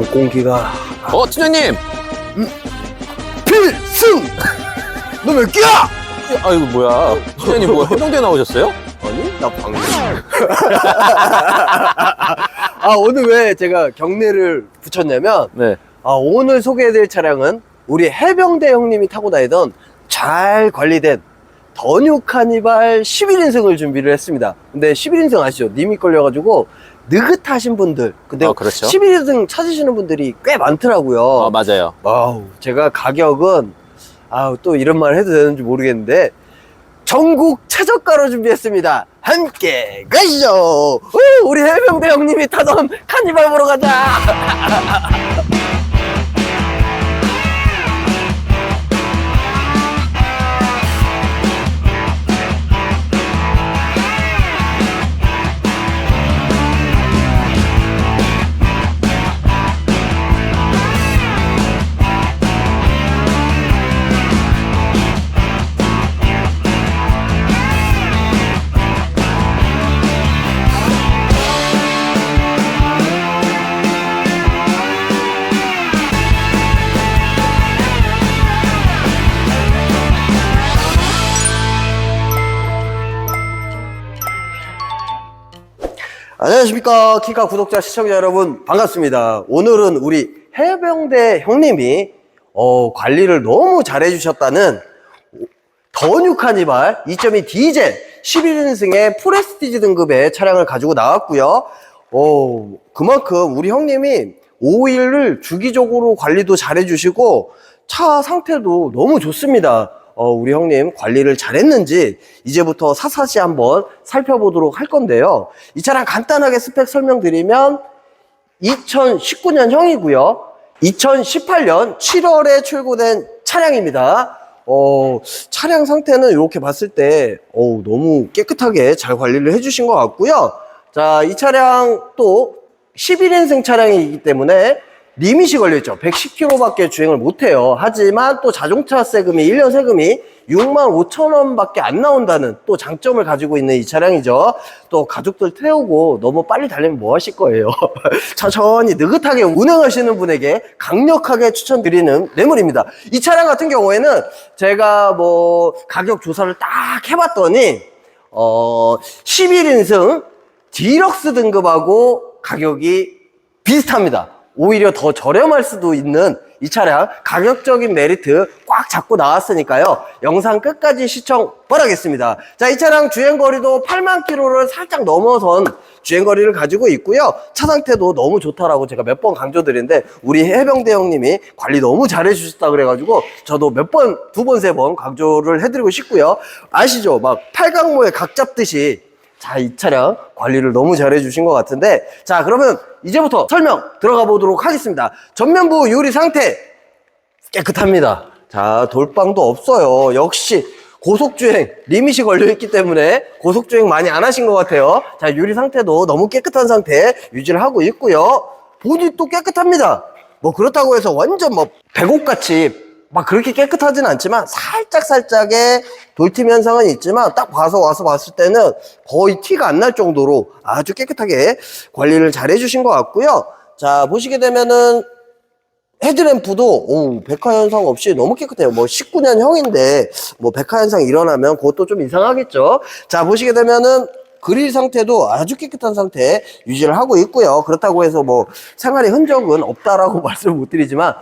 방공기가 어, 팀장님! 필승! 너 몇 개야? 아, 이거 뭐야. 팀장님 뭐 해병대 나오셨어요? 아니 나 방금 아 오늘 왜 제가 경례를 붙였냐면 네. 아, 오늘 소개해드릴 차량은 우리 해병대 형님이 타고 다니던 잘 관리된 더뉴 카니발 11인승을 준비를 했습니다. 근데 11인승 아시죠? 님이 걸려가지고 느긋하신 분들. 근데 아, 그렇죠. 11인승 찾으시는 분들이 꽤 많더라고요. 어, 맞아요. 아우, 제가 가격은, 아우, 또 이런 말 해도 되는지 모르겠는데, 전국 최저가로 준비했습니다. 함께 가시죠! 우, 우리 해병대 형님이 타던 카니발 보러 가자! 안녕하십니까. 키카 구독자, 시청자 여러분, 반갑습니다. 오늘은 우리 해병대 형님이, 어, 관리를 너무 잘해 주셨다는 더뉴 카니발 2.2 디젤 11인승의 프레스티지 등급의 차량을 가지고 나왔고요. 어, 그만큼 우리 형님이 오일을 주기적으로 관리도 잘해 주시고 차 상태도 너무 좋습니다. 어, 우리 형님 관리를 잘했는지 이제부터 사사시 한번 살펴보도록 할 건데요. 이 차량 간단하게 스펙 설명드리면 2019년형이고요. 2018년 7월에 출고된 차량입니다. 어, 차량 상태는 이렇게 봤을 때, 어우, 너무 깨끗하게 잘 관리를 해주신 것 같고요. 자, 이 차량 또 11인승 차량이기 때문에 리밋이 걸려있죠. 110km밖에 주행을 못해요. 하지만 또 자동차 세금이, 1년 세금이 6만 5천 원밖에 안 나온다는 또 장점을 가지고 있는 이 차량이죠. 또 가족들 태우고 너무 빨리 달리면 뭐 하실 거예요? 천천히 느긋하게 운행하시는 분에게 강력하게 추천드리는 뇌물입니다. 이 차량 같은 경우에는 제가 뭐 가격 조사를 딱 해봤더니 어 11인승 디럭스 등급하고 가격이 비슷합니다. 오히려 더 저렴할 수도 있는 이 차량 가격적인 메리트 꽉 잡고 나왔으니까요. 영상 끝까지 시청 바라겠습니다. 자, 이 차량 주행거리도 8만 킬로를 살짝 넘어선 주행거리를 가지고 있고요. 차 상태도 너무 좋다라고 제가 몇 번 강조드렸는데 우리 해병대 형님이 관리 너무 잘해 주셨다 그래가지고 저도 몇 번, 두 번, 세 번 강조를 해드리고 싶고요. 아시죠? 막 팔강모에 각 잡듯이 자, 이 차량 관리를 너무 잘해 주신 것 같은데 자, 그러면 이제부터 설명 들어가 보도록 하겠습니다. 전면부 유리 상태 깨끗합니다. 자, 돌빵도 없어요. 역시 고속주행 리밋이 걸려있기 때문에 고속주행 많이 안 하신 것 같아요. 자, 유리 상태도 너무 깨끗한 상태 유지를 하고 있고요. 보디도 깨끗합니다. 뭐 그렇다고 해서 완전 뭐 백옥같이 막 그렇게 깨끗하진 않지만 살짝 살짝의 돌팀 현상은 있지만 딱 봐서 와서 봤을 때는 거의 티가 안 날 정도로 아주 깨끗하게 관리를 잘 해주신 것 같고요. 자 보시게 되면은 헤드램프도 오, 백화 현상 없이 너무 깨끗해요. 뭐 19년 형인데 뭐 백화 현상 일어나면 그것도 좀 이상하겠죠. 자 보시게 되면은 그릴 상태도 아주 깨끗한 상태 유지를 하고 있고요. 그렇다고 해서 뭐 생활의 흔적은 없다라고 말씀을 못 드리지만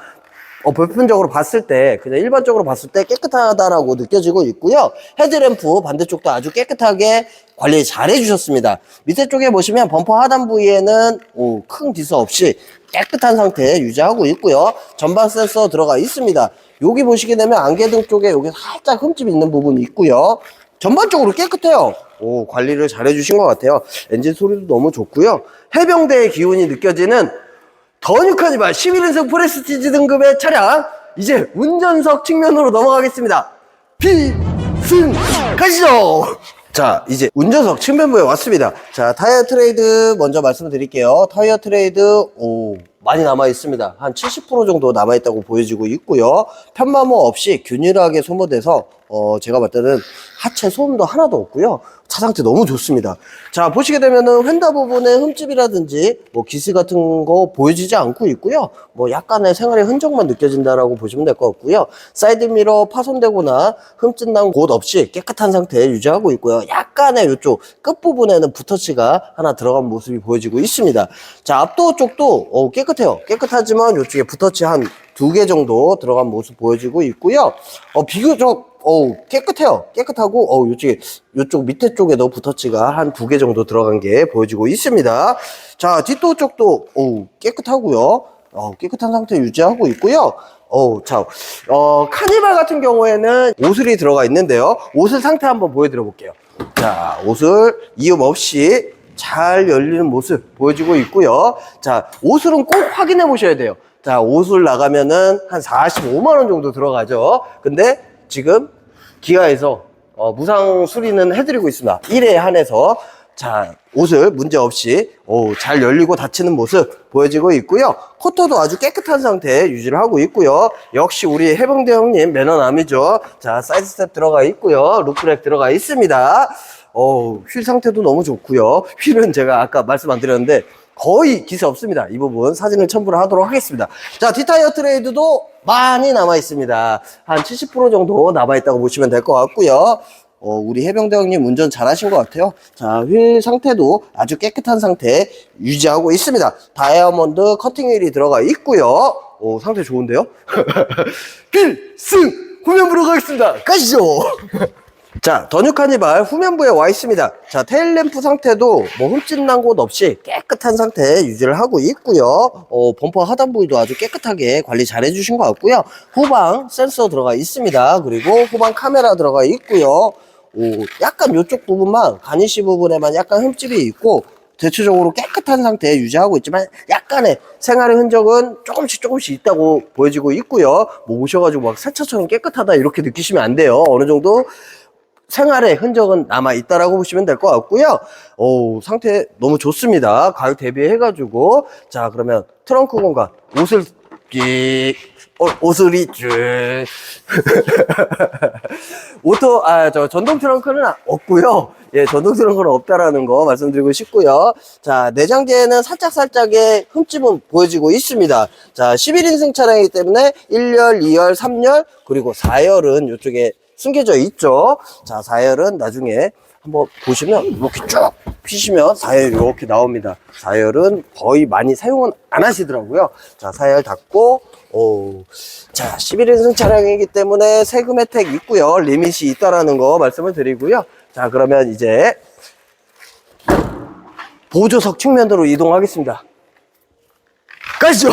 어, 보편적으로 봤을 때, 그냥 일반적으로 봤을 때 깨끗하다라고 느껴지고 있고요. 헤드램프 반대쪽도 아주 깨끗하게 관리 잘 해주셨습니다. 밑에 쪽에 보시면 범퍼 하단 부위에는 오, 큰 디스 없이 깨끗한 상태 유지하고 있고요. 전방 센서 들어가 있습니다. 여기 보시게 되면 안개등 쪽에 여기 살짝 흠집 있는 부분이 있고요. 전반적으로 깨끗해요. 오, 관리를 잘 해주신 것 같아요. 엔진 소리도 너무 좋고요. 해병대의 기운이 느껴지는 더뉴 카니발 11인승 프레스티지 등급의 차량 이제 운전석 측면으로 넘어가겠습니다. 필승! 가시죠! 자 이제 운전석 측면부에 왔습니다. 자 타이어 트레이드 먼저 말씀드릴게요. 타이어 트레이드 오 많이 남아 있습니다. 한 70% 정도 남아 있다고 보여지고 있고요. 편마모 없이 균일하게 소모돼서 어 제가 봤을 때는 하체 소음도 하나도 없고요 차 상태 너무 좋습니다. 자, 보시게 되면은 휀다 부분에 흠집이라든지 뭐 기스 같은 거 보여지지 않고 있고요. 뭐 약간의 생활의 흔적만 느껴진다라고 보시면 될 것 같고요. 사이드 미러 파손되거나 흠집 난 곳 없이 깨끗한 상태 유지하고 있고요. 약간의 이쪽 끝부분에는 붓터치가 하나 들어간 모습이 보여지고 있습니다. 자, 앞도 쪽도 어, 깨끗해요. 깨끗하지만 이쪽에 붓터치 한 두 개 정도 들어간 모습 보여지고 있고요. 어, 비교적 어우, 깨끗해요. 깨끗하고, 어우, 요쪽에, 요쪽 밑에 쪽에도 붓터치가 한 두 개 정도 들어간 게 보여지고 있습니다. 자, 뒷도 쪽도, 어우, 깨끗하고요. 어, 깨끗한 상태 유지하고 있고요. 어우, 자, 어, 카니발 같은 경우에는 옷을이 들어가 있는데요. 옷을 상태 한번 보여드려 볼게요. 자, 옷을 이음 없이 잘 열리는 모습 보여지고 있고요. 자, 옷을은 꼭 확인해 보셔야 돼요. 자, 옷을 나가면은 한 45만 원 정도 들어가죠. 근데 지금 기아에서 어, 무상 수리는 해드리고 있습니다. 1회 한해서 자 옷을 문제 없이 오, 잘 열리고 닫히는 모습 보여지고 있고요. 코터도 아주 깨끗한 상태 유지를 하고 있고요. 역시 우리 해병대 형님 매너남이죠. 자 사이드 스텝 들어가 있고요. 루프렉 들어가 있습니다. 어, 휠 상태도 너무 좋고요. 휠은 제가 아까 말씀 안 드렸는데 거의 기세 없습니다. 이 부분 사진을 첨부를 하도록 하겠습니다. 자, 뒷타이어 트레이드도 많이 남아 있습니다. 한 70% 정도 남아 있다고 보시면 될 것 같고요. 어, 우리 해병대 형님 운전 잘하신 것 같아요. 자, 휠 상태도 아주 깨끗한 상태 유지하고 있습니다. 다이아몬드 커팅 휠이 들어가 있고요. 오, 상태 좋은데요? 필승! 후면부로 가겠습니다. 가시죠! 자, 더뉴 카니발 후면부에 와 있습니다. 자, 테일램프 상태도 뭐 흠집 난 곳 없이 깨끗한 상태 유지를 하고 있고요. 어, 범퍼 하단 부위도 아주 깨끗하게 관리 잘 해주신 것 같고요. 후방 센서 들어가 있습니다. 그리고 후방 카메라 들어가 있고요. 오, 약간 이쪽 부분만 가니시 부분에만 약간 흠집이 있고 대체적으로 깨끗한 상태 유지하고 있지만 약간의 생활의 흔적은 조금씩 조금씩 있다고 보여지고 있고요. 뭐 오셔가지고 막 새 차처럼 깨끗하다 이렇게 느끼시면 안 돼요. 어느 정도 생활의 흔적은 남아 있다라고 보시면 될 것 같고요. 오, 상태 너무 좋습니다. 가격 대비해가지고 자 그러면 트렁크 공간 옷을 끼 어, 옷을 쭉 오토 아 저 전동 트렁크는 없고요. 예, 전동 트렁크는 없다라는 거 말씀드리고 싶고요. 자, 내장재는 살짝 살짝의 흠집은 보여지고 있습니다. 자, 11인승 차량이기 때문에 1열, 2열, 3열 그리고 4열은 이쪽에 숨겨져 있죠. 자, 4열은 나중에 한번 보시면 이렇게 쭉 피시면 4열 이렇게 나옵니다. 4열은 거의 많이 사용은 안 하시더라고요. 자, 4열 닫고 오, 자, 11인승 차량이기 때문에 세금 혜택 있고요. 리밋이 있다라는 거 말씀을 드리고요. 자, 그러면 이제 보조석 측면으로 이동하겠습니다. 가시죠!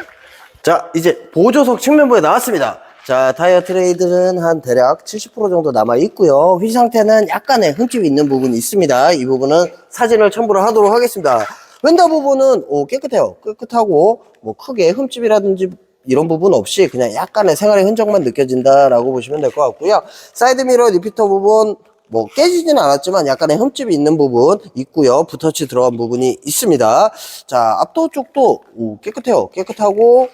자, 이제 보조석 측면부에 나왔습니다. 자, 타이어 트레이드는 한 대략 70% 정도 남아 있고요. 휠 상태는 약간의 흠집이 있는 부분이 있습니다. 이 부분은 사진을 첨부를 하도록 하겠습니다. 왼다 부분은 오, 깨끗해요. 깨끗하고 뭐 크게 흠집이라든지 이런 부분 없이 그냥 약간의 생활의 흔적만 느껴진다라고 보시면 될 것 같고요. 사이드 미러 리피터 부분 뭐 깨지진 않았지만 약간의 흠집이 있는 부분 있고요. 붓터치 들어간 부분이 있습니다. 자, 앞도 쪽도 오, 깨끗해요. 깨끗하고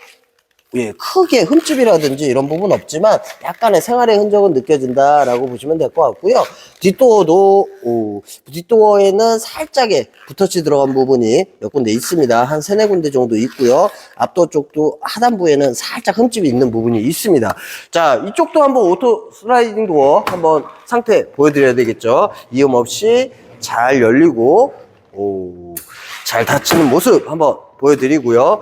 예, 크게 흠집이라든지 이런 부분 없지만 약간의 생활의 흔적은 느껴진다라고 보시면 될 것 같고요. 뒷도어도 오, 뒷도어에는 살짝의 붓터치 들어간 부분이 몇 군데 있습니다. 한 세네 군데 정도 있고요. 앞도 쪽도 하단부에는 살짝 흠집이 있는 부분이 있습니다. 자, 이쪽도 한번 오토 슬라이딩 도어 한번 상태 보여드려야 되겠죠. 이음 없이 잘 열리고 오, 잘 닫히는 모습 한번 보여드리고요.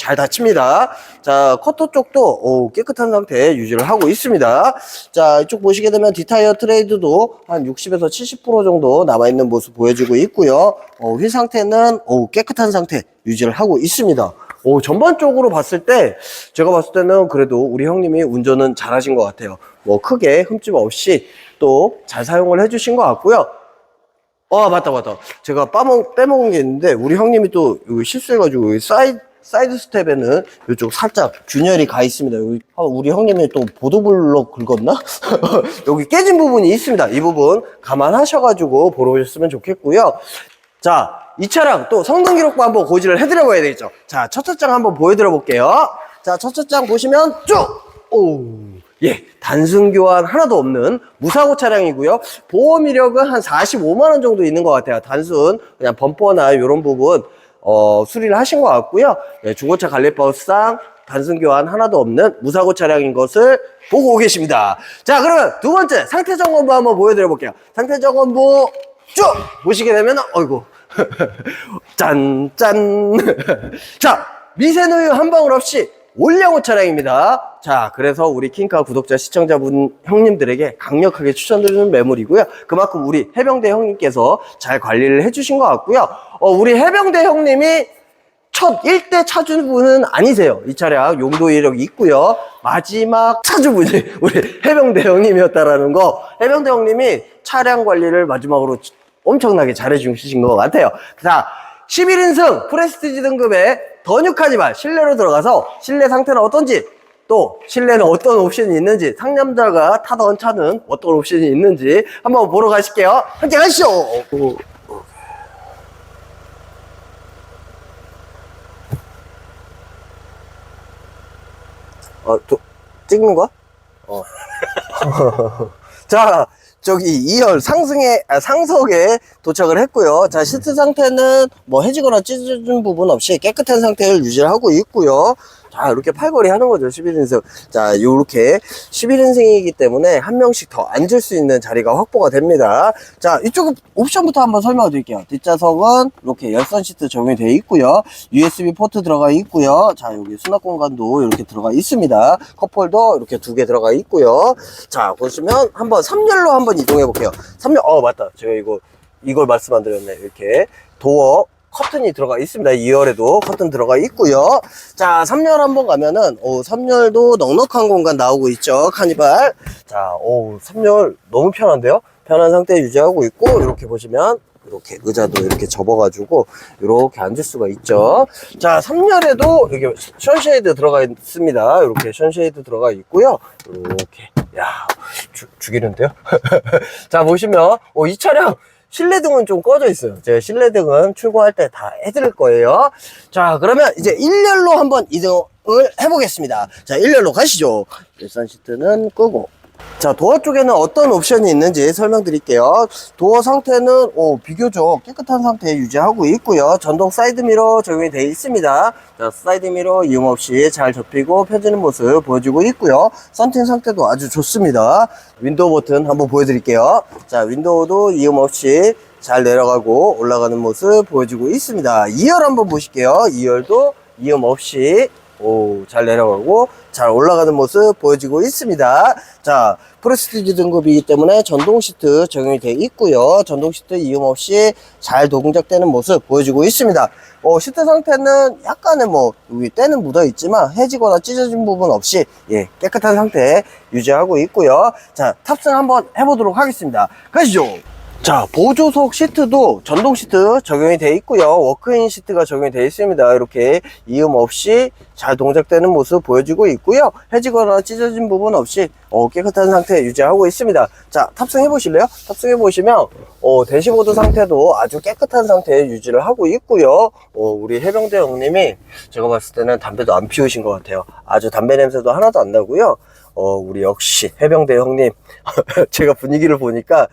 잘 닫힙니다. 자, 커터 쪽도 오, 깨끗한 상태 유지를 하고 있습니다. 자, 이쪽 보시게 되면 디타이어 트레이드도 한 60에서 70% 정도 남아있는 모습 보여지고 있고요. 어, 휠 상태는 오, 깨끗한 상태 유지를 하고 있습니다. 오, 전반적으로 봤을 때 제가 봤을 때는 그래도 우리 형님이 운전은 잘하신 것 같아요. 뭐 크게 흠집 없이 또 잘 사용을 해주신 것 같고요. 아 맞다 맞다 제가 빠먹, 빼먹은 게 있는데 우리 형님이 또 실수해가지고 사이드 사이드 스텝에는 이쪽 살짝 균열이 가 있습니다. 여기 아, 우리 형님이 또 보도블록 긁었나? 여기 깨진 부분이 있습니다. 이 부분 감안하셔가지고 보러 오셨으면 좋겠고요. 자 이 차량 또 성능 기록부 한번 고지를 해드려 봐야 되겠죠. 자 첫 차장 한번 보여드려 볼게요. 자 첫 차장 보시면 쭉 오! 예, 단순 교환 하나도 없는 무사고 차량이고요. 보험 이력은 한 45만 원 정도 있는 것 같아요. 단순 그냥 범퍼나 이런 부분 어, 수리를 하신 것 같고요. 예, 중고차 관리법상 단순 교환 하나도 없는 무사고 차량인 것을 보고 계십니다. 자, 그러면 두 번째 상태 점검부 한번 보여드려 볼게요. 상태 점검부 쭉 보시게 되면 어이구 짠, 짠. 자, 미세누유 한 방울 없이 올량호 차량입니다. 자, 그래서 우리 킹카 구독자, 시청자분, 형님들에게 강력하게 추천드리는 매물이고요. 그만큼 우리 해병대 형님께서 잘 관리를 해주신 것 같고요. 어, 우리 해병대 형님이 첫 1대 차주분은 아니세요. 이 차량 용도 이력이 있고요. 마지막 차주분이 우리 해병대 형님이었다라는 거. 해병대 형님이 차량 관리를 마지막으로 엄청나게 잘해주신 것 같아요. 자, 11인승 프레스티지 등급의 더 뉴카지만 실내로 들어가서 실내 상태는 어떤지 또 실내는 어떤 옵션이 있는지 상남자가 타던 차는 어떤 옵션이 있는지 한번 보러 가실게요. 함께 가시죠. 오. 어, 또, 찍는 거야? 어. 자, 저기 2열 상승에, 아, 상석에 도착을 했고요. 자, 시트 상태는 뭐 해지거나 찢어진 부분 없이 깨끗한 상태를 유지하고 있고요. 자, 이렇게 팔걸이 하는 거죠. 11인승. 자, 요렇게 11인승이기 때문에 한 명씩 더 앉을 수 있는 자리가 확보가 됩니다. 자, 이쪽 옵션부터 한번 설명을 드릴게요. 뒷좌석은 이렇게 열선 시트 적용이 되어 있고요. USB 포트 들어가 있고요. 자, 여기 수납 공간도 이렇게 들어가 있습니다. 컵홀더 이렇게 두 개 들어가 있고요. 자, 보시면 한번 3열로 한번 이동해 볼게요. 3열, 어, 맞다. 제가 이거, 이걸 말씀 안 드렸네. 이렇게 도어 커튼이 들어가 있습니다. 2열에도 커튼 들어가 있고요. 자, 3열 한번 가면은, 오, 3열도 넉넉한 공간 나오고 있죠. 카니발. 자, 오, 3열 너무 편한데요? 편한 상태 유지하고 있고, 이렇게 보시면, 이렇게 의자도 이렇게 접어가지고, 이렇게 앉을 수가 있죠. 자, 3열에도 이렇게 션쉐이드 들어가 있습니다. 이렇게 션쉐이드 들어가 있고요. 이렇게. 야, 죽, 죽이는데요? 자, 보시면, 오, 이 차량, 실내등은 좀 꺼져 있어요. 제가 실내등은 출고할 때 다 해드릴 거예요. 자, 그러면 이제 1열로 한번 이동을 해보겠습니다. 자, 1열로 가시죠. 일산 시트는 끄고. 자, 도어 쪽에는 어떤 옵션이 있는지 설명드릴게요. 도어 상태는 오, 비교적 깨끗한 상태 유지하고 있고요. 전동 사이드미러 적용이 되어 있습니다. 자, 사이드미러 이용 없이 잘 접히고 펴지는 모습 보여주고 있고요. 썬팅 상태도 아주 좋습니다. 윈도우 버튼 한번 보여드릴게요. 자, 윈도우도 이용 없이 잘 내려가고 올라가는 모습 보여주고 있습니다. 2열 한번 보실게요. 2열도 이음 없이 오, 잘 내려가고 잘 올라가는 모습 보여지고 있습니다. 자, 프레스티지 등급이기 때문에 전동 시트 적용이 되어 있고요. 전동 시트 이음 없이 잘 동작되는 모습 보여지고 있습니다. 어, 시트 상태는 약간의 뭐 여기 때는 묻어 있지만 해지거나 찢어진 부분 없이 예, 깨끗한 상태 유지하고 있고요. 자, 탑승 한번 해보도록 하겠습니다. 가시죠. 자, 보조석 시트도 전동 시트 적용이 되어 있고요. 워크인 시트가 적용이 되어 있습니다. 이렇게 이음 없이 잘 동작되는 모습 보여주고 있고요. 해지거나 찢어진 부분 없이 어, 깨끗한 상태 유지하고 있습니다. 자, 탑승해 보실래요? 탑승해 보시면 어, 대시보드 상태도 아주 깨끗한 상태 유지를 하고 있고요. 어, 우리 해병대 형님이 제가 봤을 때는 담배도 안 피우신 것 같아요. 아주 담배 냄새도 하나도 안 나고요. 어, 우리 역시 해병대 형님. 제가 분위기를 보니까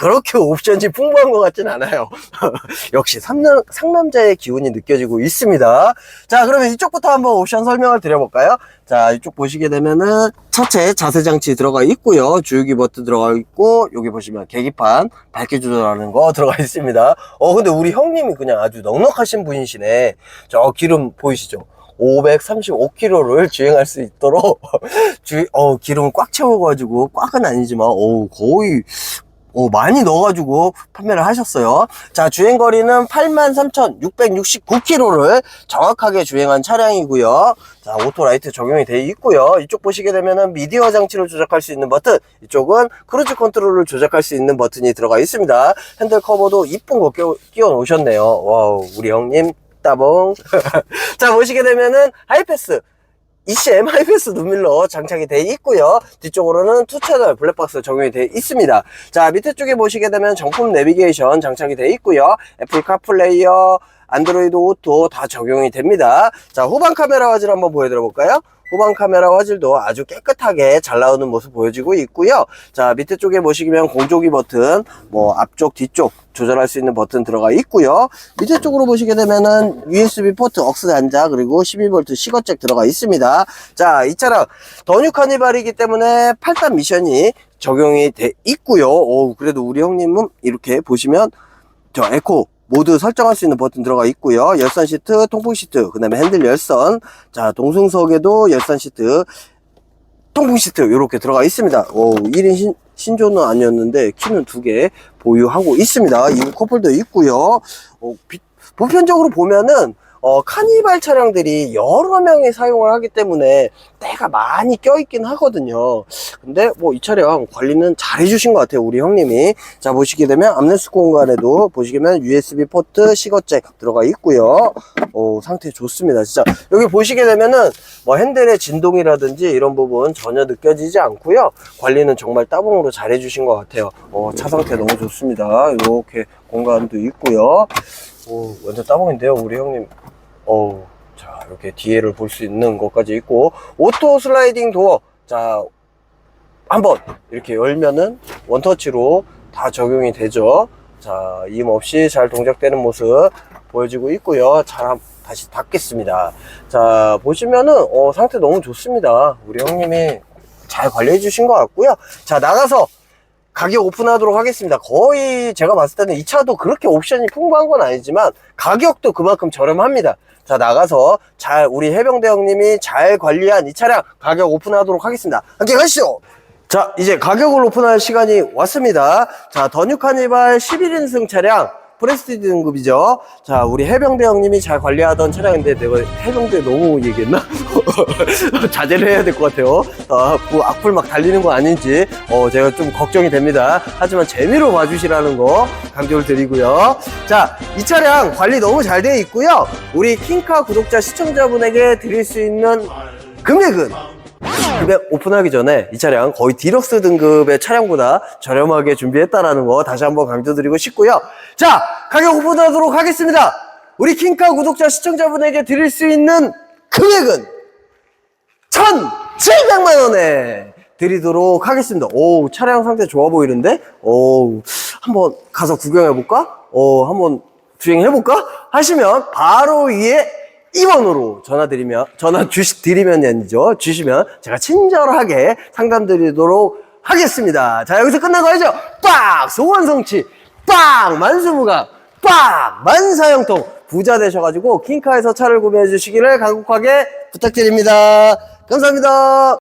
그렇게 옵션이 풍부한 것 같진 않아요. 역시 상남, 상남자의 기운이 느껴지고 있습니다. 자, 그러면 이쪽부터 한번 옵션 설명을 드려볼까요? 자, 이쪽 보시게 되면은 차체 자세 장치 들어가 있고요. 주유기 버튼 들어가 있고, 여기 보시면 계기판 밝기 조절하는 거 들어가 있습니다. 어, 근데 우리 형님이 그냥 아주 넉넉하신 분이시네. 저 기름 보이시죠? 535km를 주행할 수 있도록 주, 어, 기름을 꽉 채워가지고 꽉은 아니지만 어, 거의 어, 많이 넣어가지고 판매를 하셨어요. 자, 주행거리는 83,669km를 정확하게 주행한 차량이고요. 자, 오토라이트 적용이 되어 있고요. 이쪽 보시게 되면은 미디어 장치를 조작할 수 있는 버튼, 이쪽은 크루즈 컨트롤을 조작할 수 있는 버튼이 들어가 있습니다. 핸들 커버도 이쁜 거 끼워 놓으셨네요. 와우, 우리 형님 따봉. 자, 보시게 되면은 하이패스. ECM 하이패스 눈밀러 장착이 되어 있고요. 뒤쪽으로는 투채널 블랙박스 적용이 되어 있습니다. 자, 밑에 쪽에 보시게 되면 정품 내비게이션 장착이 되어 있고요. 애플 카플레이어, 안드로이드 오토 다 적용이 됩니다. 자, 후방 카메라 화질 한번 보여드려 볼까요? 후방 카메라 화질도 아주 깨끗하게 잘 나오는 모습 보여지고 있고요. 자, 밑에 쪽에 보시면 공조기 버튼, 뭐 앞쪽, 뒤쪽 조절할 수 있는 버튼 들어가 있고요. 밑에 쪽으로 보시게 되면은 USB 포트 억스 단자 그리고 12V 시거잭 들어가 있습니다. 자, 이 차량 더뉴 카니발이기 때문에 8단 미션이 적용이 돼 있고요. 오, 그래도 우리 형님은 이렇게 보시면 저 에코 모두 설정할 수 있는 버튼 들어가 있고요. 열선 시트, 통풍 시트, 그 다음에 핸들 열선, 자, 동승석에도 열선 시트, 통풍 시트, 이렇게 들어가 있습니다. 오, 1인 신, 신조는 아니었는데, 키는 두 개 보유하고 있습니다. 이거 컵홀더 있고요. 어, 비- 보편적으로 보면은, 어, 카니발 차량들이 여러 명이 사용을 하기 때문에 때가 많이 껴있긴 하거든요. 근데 뭐 이 차량 관리는 잘 해주신 것 같아요. 우리 형님이. 자, 보시게 되면 암레스 공간에도 보시면 USB 포트, 시거잭 들어가 있고요. 오, 상태 좋습니다. 진짜. 여기 보시게 되면은 뭐 핸들의 진동이라든지 이런 부분 전혀 느껴지지 않고요. 관리는 정말 따봉으로 잘 해주신 것 같아요. 어, 차 상태 너무 좋습니다. 이렇게 공간도 있고요. 오, 완전 따봉인데요, 우리 형님. 어우, 자, 이렇게 뒤에를 볼 수 있는 것까지 있고, 오토 슬라이딩 도어. 자, 한번 이렇게 열면은 원터치로 다 적용이 되죠. 자, 임 없이 잘 동작되는 모습 보여지고 있고요. 잘 한- 다시 닫겠습니다. 자, 보시면은, 어, 상태 너무 좋습니다. 우리 형님이 잘 관리해 주신 것 같고요. 자, 나가서 가격 오픈하도록 하겠습니다. 거의 제가 봤을 때는 이 차도 그렇게 옵션이 풍부한 건 아니지만 가격도 그만큼 저렴합니다. 자, 나가서 잘, 우리 해병대 형님이 잘 관리한 이 차량 가격 오픈하도록 하겠습니다. 함께 가시죠! 자, 이제 가격을 오픈할 시간이 왔습니다. 자, 더뉴 카니발 11인승 차량, 프레스티지 등급이죠. 자, 우리 해병대 형님이 잘 관리하던 차량인데 내가 해병대 너무 얘기했나? 자제를 해야 될 것 같아요. 어, 뭐 악플 막 달리는 거 아닌지, 어, 제가 좀 걱정이 됩니다. 하지만 재미로 봐주시라는 거 강조를 드리고요. 자, 이 차량 관리 너무 잘 되어 있고요. 우리 킹카 구독자 시청자분에게 드릴 수 있는 금액은 근데 오픈하기 전에 이 차량 거의 디럭스 등급의 차량보다 저렴하게 준비했다라는 거 다시 한번 강조드리고 싶고요. 자, 가격 오픈하도록 하겠습니다. 우리 킹카 구독자 시청자분에게 드릴 수 있는 금액은 1,700만 원에 드리도록 하겠습니다. 오, 차량 상태 좋아 보이는데? 오, 한번 가서 구경해볼까? 어, 한번 주행해볼까? 하시면 바로 위에 2번으로 전화 드리면, 전화 주시, 드리면 아니죠. 주시면 제가 친절하게 상담 드리도록 하겠습니다. 자, 여기서 끝난 거 알죠? 빡! 소원 성취! 빡! 만수무강! 빡! 만사형통! 부자 되셔가지고 킹카에서 차를 구매해 주시기를 간곡하게 부탁드립니다. 감사합니다.